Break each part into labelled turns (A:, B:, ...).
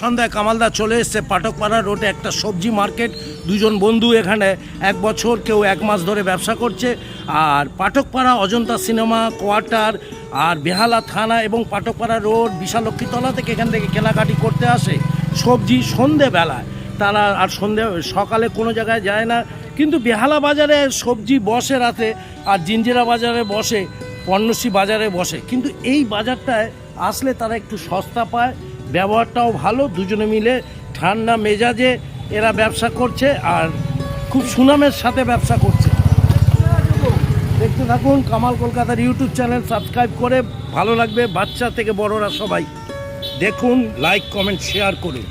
A: সন্ধ্যায় কামালদা চলে এসছে পাঠকপাড়া রোডে একটা সবজি মার্কেট। দুজন বন্ধু এখানে, এক বছর কেউ এক মাস ধরে ব্যবসা করছে। আর পাঠকপাড়া অজন্তা সিনেমা, কোয়ার্টার আর বেহালা থানা এবং পাঠকপাড়া রোড বিশালক্ষীতলা থেকে এখান থেকে কেনাকাটি করতে আসে সবজি সন্ধেবেলায়। তারা আর সন্ধে, সকালে কোনো জায়গায় যায় না। কিন্তু বেহালা বাজারে সবজি বসে রাতে আর জিঞ্জিরা বাজারে বসে, পণ্যশ্রী বাজারে বসে। কিন্তু এই বাজারটায় আসলে তারা একটু সস্তা পায়। ব্যবহারটাও ভালো, দুজনে মিলে ঠান্ডা মেজাজে এরা ব্যবসা করছে আর খুব সুনামের সাথে ব্যবসা করছে। দেখতে থাকুন কামাল কলকাতার ইউটিউব চ্যানেল, সাবস্ক্রাইব করে ভালো লাগবে, বাচ্চা থেকে বড়রা সবাই। দেখুন, লাইক, কমেন্ট, শেয়ার করুন।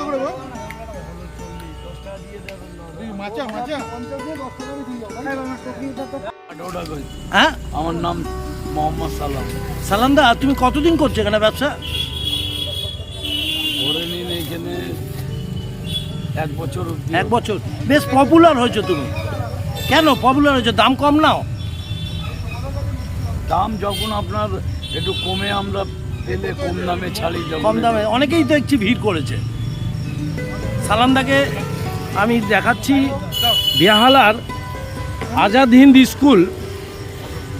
B: করে এই মাচা মাচা।
A: হ্যাঁ?
C: আমার নাম মোহাম্মদ সালাম।
A: সালান্দা তুমি কতদিন করছ এখানে ব্যবসা?
C: ধরে নিন এখানে এক বছর
A: এক বছর। বেশ পপুলার হয়েছো তুমি। কেন? পপুলার হয়েছে দাম কম নাও।
C: দাম যখন আপনার একটু কমে আমরা পেলে কম দামে ছাড়ি
A: কম দামে অনেকেই তো দেখছি ভিড় করেছে। সালান্দাকে আমি দেখাচ্ছি বেহালার আজাদ হিন্দ স্কুল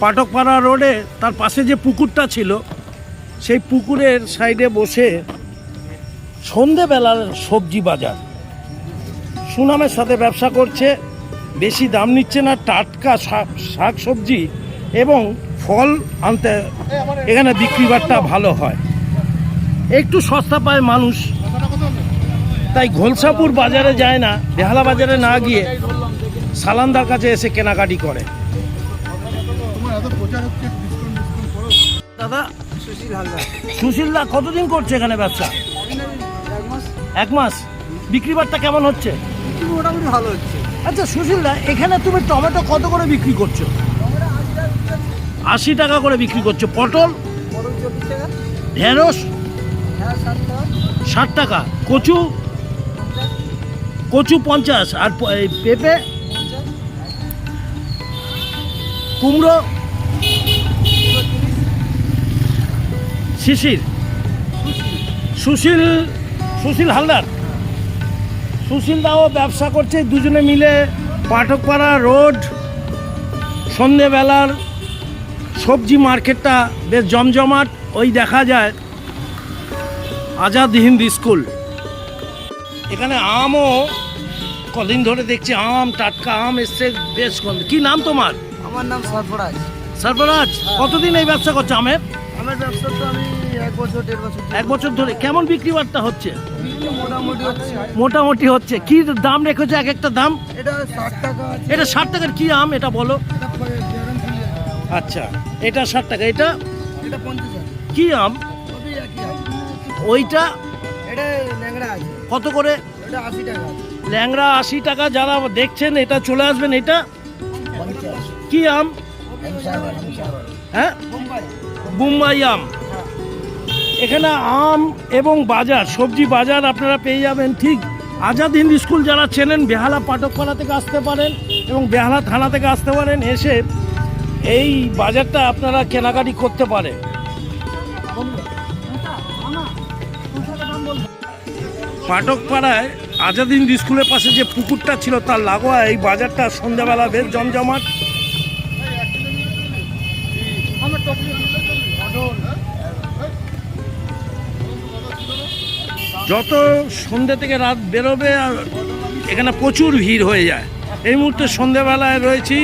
A: পাটকপাড়া রোডে তার পাশে যে পুকুরটা ছিল সেই পুকুরের সাইডে বসে সন্ধেবেলার সবজি বাজার। সুনামের সাথে ব্যবসা করছে বেশি দাম নিচ্ছে না টাটকা শাক সবজি এবং ফল আনতে এখানে বিক্রি বাট্টা ভালো হয়। একটু সস্তা পায় মানুষ। তাই ঘোলসাপুর বাজারে যায় না বেহালা বাজারে না গিয়ে সালান্দার কাছে এসে কেনাকাটি করে।
B: তোমার এত প্রচার হচ্ছে ডিসকাউন্ট ডিসকাউন্ট করো
A: দাদা
D: সুশীল হালদার।
A: সুশীল দা কতদিন করছে এখানে ব্যবসা?
D: এক মাস।
A: বিক্রি বাট্টা কেমন হচ্ছে?
D: মোটামুটি ভালো হচ্ছে।
A: আচ্ছা সুশীল দা এখানে তুমি টমেটো কত করে বিক্রি করছ? আশি টাকা করে বিক্রি করছ। পটল? ঢেঁড়স?
D: হ্যাঁ ষাট টাকা।
A: কচু? কচু পঞ্চাশ। আর এই পেঁপে? কুমড়ো? শিশির? সুশীল সুশীল হালদার। সুশীল দাও ব্যবসা করছে দুজনে মিলে পাঠকপাড়া রোড সন্ধেবেলার সবজি মার্কেটটা বেশ জমজমাট। ওই দেখা যায় আজাদ হিন্দ স্কুল। এখানে আমও কদিন ধরে দেখছি আম টাটকা আম এসছে বেশ গন্ধ কি নাম তোমার?
D: আমার নাম সরফরাজ।
A: সরফরাজ কতদিন এই ব্যবসা করছ আমের?
D: আমার ব্যবসা তো আমি এক বছর দেড় বছর
A: এক বছর ধরে। কেমন বিক্রি বার্তা হচ্ছে?
D: মোটামুটি হচ্ছে।
A: মোটামুটি হচ্ছে। কি দাম রেখেছো? এক একটা দাম?
D: এটা ষাট টাকা
A: এটা ষাট টাকার কি আম? এটা বলো। আচ্ছা। এটা ষাট টাকা। এটা?
D: এটা পঞ্চাশ
A: কি আম? ওইটা?
D: এটা ল্যাংড়া আছে।
A: কত করে?
D: এটা আশি টাকা
A: ল্যাংড়া আশি টাকা। যারা দেখছেন এটা চলে আসবেন। এটা? কি আম? হ্যাঁ?
D: বুম্বাই
A: আম। এখানে আম এবং বাজার, সবজি বাজার আপনারা পেয়ে যাবেন ঠিক আজাদ হিন্দ স্কুল যারা চেনেন, বেহালা পাঠকপাড়া থেকে আসতে পারেন এবং বেহালা থানা থেকে আসতে পারেন, এসে এই বাজারটা আপনারা কেনাকাটি করতে পারেন। পাঠকপাড়ায় আজাদ হিন্দ স্কুলের পাশে যে পুকুরটা ছিল, তার লাগোয়া এই বাজারটা সন্ধ্যাবেলা বেশ জমজমাট। যত সন্ধ্যে থেকে রাত বেরোবে আর এখানে প্রচুর ভিড় হয়ে যায়। এই মুহূর্তে সন্ধ্যেবেলায় রয়েছি।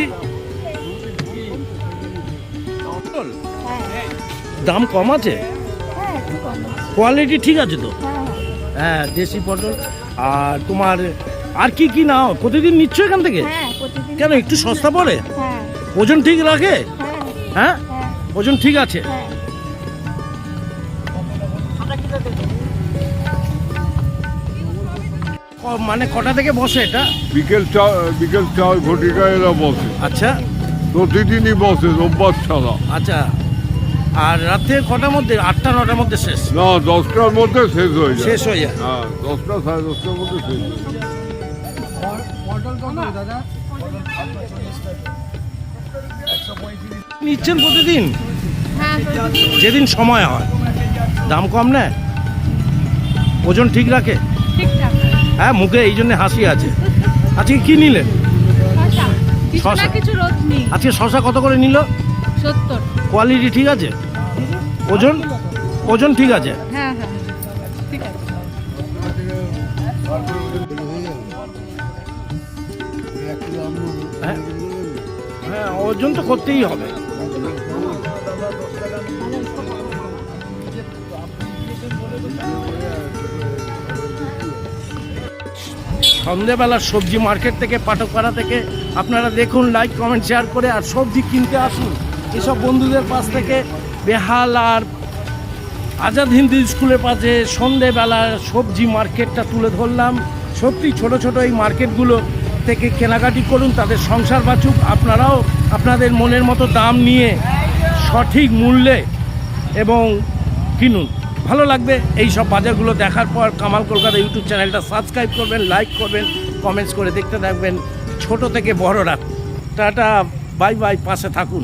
A: দাম কম আছে? কোয়ালিটি ঠিক আছে তো?
E: হ্যাঁ
A: দেশি পটল। আর তোমার আর কি কি নাও? প্রতিদিন নিচ্ছ এখান থেকে?
E: হ্যাঁ
A: কেন একটু সস্তা পড়ে?
E: হ্যাঁ।
A: ওজন ঠিক রাখে?
E: হ্যাঁ।
A: হ্যাঁ?
E: হ্যাঁ।
A: ওজন ঠিক আছে? মানে কটা থেকে বসে এটা?
F: বিকেল চা বিকেল চার ঘটিকা এরা বসে।
A: আচ্ছা।
F: প্রতিদিনই বসে রোববার ছাড়া।
A: আচ্ছা। আর রাতে কটার মধ্যে? আটটা নটার মধ্যে শেষ?
F: না দশটার মধ্যে শেষ হয়ে যায়।
A: শেষ হয়ে যায়।
F: হ্যাঁ দশটা সাড়ে দশটার মধ্যে শেষ হয়ে যায়।
B: পটল কত দাদা
A: নিচ্ছেন প্রতিদিন?
E: হ্যাঁ
A: যেদিন সময় হয়। দাম কম নেয়? ওজন ঠিক রাখে? হ্যাঁ মুখে এই জন্য হাসি আছে। আজকে কি নিলেন
E: শশা। কিছু
A: শশা।
E: না কিছু রোদ নেই।
A: আজকে শশা কত করে নিল?
E: সত্তর।
A: কোয়ালিটি ঠিক আছে? ওজন? ওজন ঠিক আছে?
E: হ্যাঁ হ্যাঁ ঠিক আছে।
A: হ্যাঁ। হ্যাঁ ওজন তো করতেই হবে। সন্ধেবেলার সবজি মার্কেট থেকে, পাটকপাড়া থেকে আপনারা দেখুন লাইক কমেন্ট শেয়ার করে আর সবজি কিনতে আসুন। এসব বন্ধুদের পাশ থেকে বেহাল আর আজাদ হিন্দু স্কুলের পাশে সন্ধেবেলার সবজি মার্কেটটা তুলে ধরলাম। সত্যি ছোট ছোট এই মার্কেটগুলো থেকে কেনাকাটি করুন, তাদের সংসার বাঁচুক। আপনারাও আপনাদের মনের মতো দাম নিয়ে সঠিক মূল্যে এবং কিনুন। ভালো লাগবে। এই সব বাজারগুলো দেখার পর কামাল কলকাতা ইউটিউব চ্যানেলটা সাবস্ক্রাইব করবেন লাইক করবেন কমেন্টস করে দেখতে থাকবেন। ছোট থেকে বড়রা। টাটা বাই বাই পাশে থাকুন।